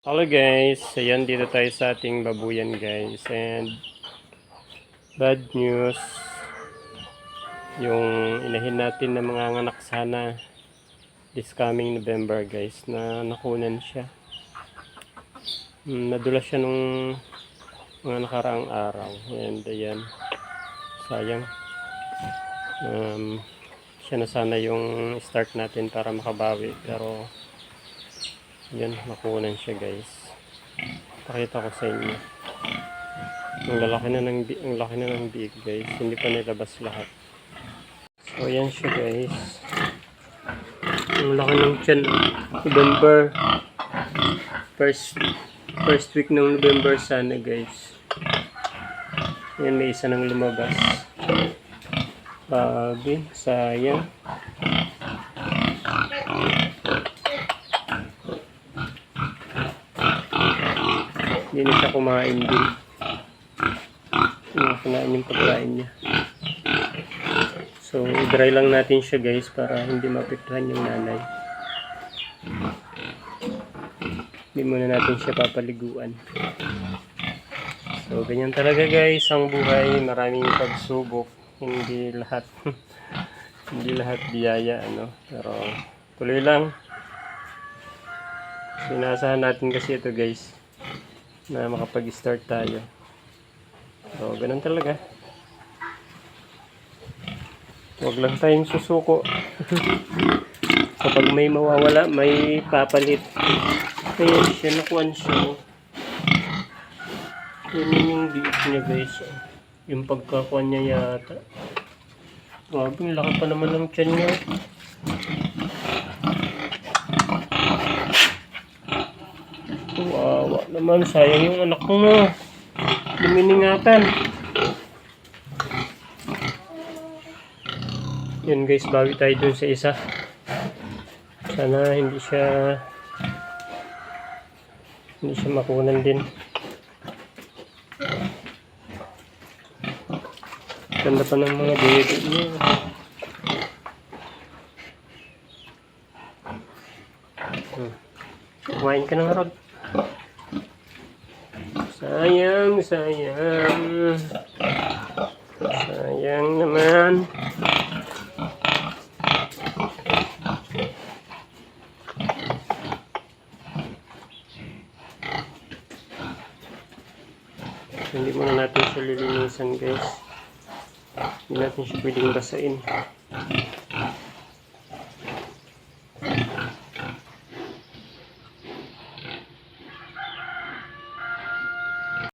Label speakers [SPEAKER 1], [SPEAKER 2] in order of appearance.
[SPEAKER 1] Hello guys, ayan dito tayo sa ating babuyan guys. And bad news. Yung inahin natin na mga anak sana this coming November guys na nakunan siya. Hmm, nadulas siya nung mga nakaraang araw. And ayan sayang. Um, siya na sana yung start natin para makabawi. Pero yan, nakunan siya guys. Pakita ko sa inyo. Ang lalaki na ng ang laki na ng biig guys. Hindi pa nilabas lahat. So yan siya guys. Ang laki ng tiyan. November. First first week ng November sana guys. Yan may isa nang lumabas. Babi, sayang. Hindi na siya kumain din. Na kinain yung pagkain niya. So, i-dry lang natin siya guys para hindi mapektuhan yung nanay. Hindi muna natin siya papaliguan. So, ganyan talaga guys ang buhay. Maraming pagsubok. Hindi lahat hindi lahat biyaya ano. Pero tuloy lang. Sinasahan natin kasi ito guys na makapag-start tayo. So, ganun talaga. Huwag lang tayong susuko. Kapag may mawawala, may papalit. Ayan siya, nakuhan siya. oh. Yan yun yung biik niya guys. oh. Yung pagkakuha niya yata. Grabe, laki pa naman ng tiyan niya. Wawa naman, sayang yung anak ko mo. Luminingatan. Yun guys, bawi tayo dun sa isa. Sana hindi siya hindi siya makunan din. Ganda pa ng mga baby niya. Hmm. Kumain ka ng rod. Sayang, sayang. Sayang naman. Hindi muna natin siya lilinisan guys. Hindi natin siya pwedeng basain.